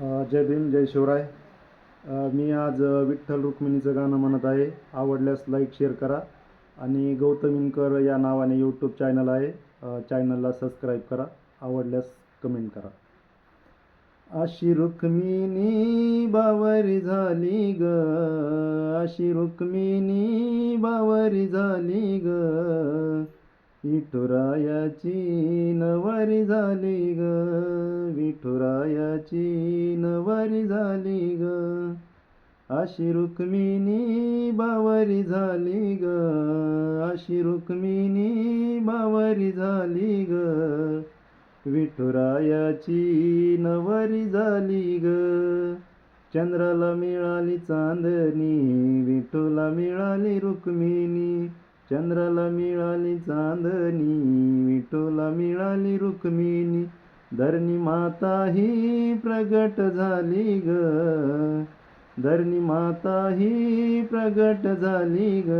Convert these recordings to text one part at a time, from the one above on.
जय भीम जय शिवराय. मी आज विठ्ठल रुक्मिणीचं गाणं म्हणत आहे. आवडल्यास लाईक शेअर करा. आणि गौतमीनकर या नावाने यूट्यूब चॅनल आहे. चॅनलला सबस्क्राईब करा. आवडल्यास कमेंट करा. अशी रुक्मिणी बावरी झाली ग. अशी रुक्मिणी बावरी झाली ग. विठुरायाची नवारी झाली ग. बावरी झाली ग. अशी रुक्मिणी बावरी झाली ग. अशी रुक्मिणी बावरी झाली ग. विठुरायाची नवरी झाली ग. चंद्राला मिळाली चांदणी विठूला मिळाली रुक्मिणी. चंद्राला मिळाली चांदणी विठूला मिळाली रुक्मिणी. धरणी माता ही प्रगट झाली ग. धरणी माता ही प्रगट झाली ग.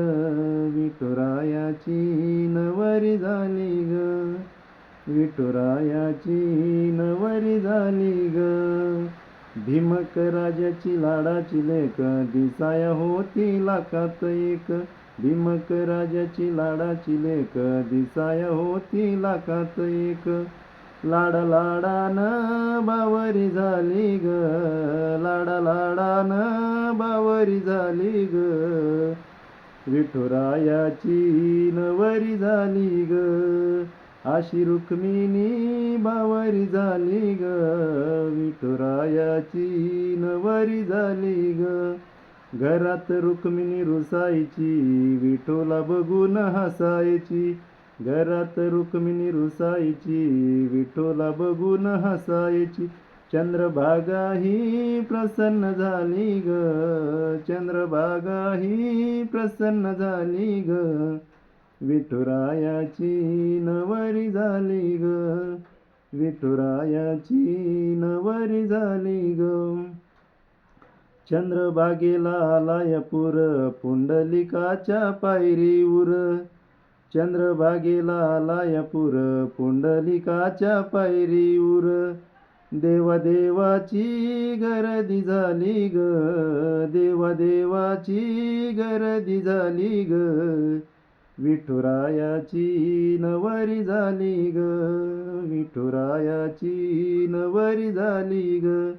विठुरायाची नवरी झाली ग. विठुरायाची नवरी झाली ग. भीमक राजाची लाडाची लेक दिसाया होती लाखात एक. भीमक राजाची लाडाची लेक दिसाया होती लाखात एक. लाड लाडानं बावरी झाली ग. लाड लाडानं बावरी झाली ग. विठुरायाची नवरी झाली ग. अशी रुक्मिणी बावरी झाली ग. विठुरायाची नवरी झाली ग. घरात रुक्मिणी रुसायची विठोला बघून हसायची. घरात रुक्मिणी रुसायची विठोला बघून हसायची. चंद्रभागा ही प्रसन्न झाली ग चंद्रभागा ही प्रसन्न झाली ग. विठुरायाची नवरी झाली ग विठुरायाची नवरी झाली ग. चंद्रभागेला आलाय पुर पुंडलिकाच्या पायरीवर चंद्रभागेला आलाय पुंडलिकाच्या पायरी उर देवादेवाची गर्दी झाली ग देवादेवाची गर्दी झाली ग. विठुरायाची नवरी झाली ग विठुरायाची नवरी झाली ग.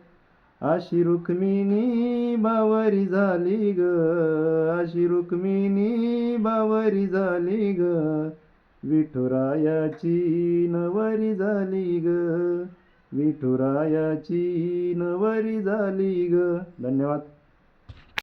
अशी रुक्मिणी बावरी झाली ग. अशी रुक्मिणी बावरी झाली ग. विठुरायाची नवरी झाली ग. विठुरायाची नवरी झाली ग. धन्यवाद.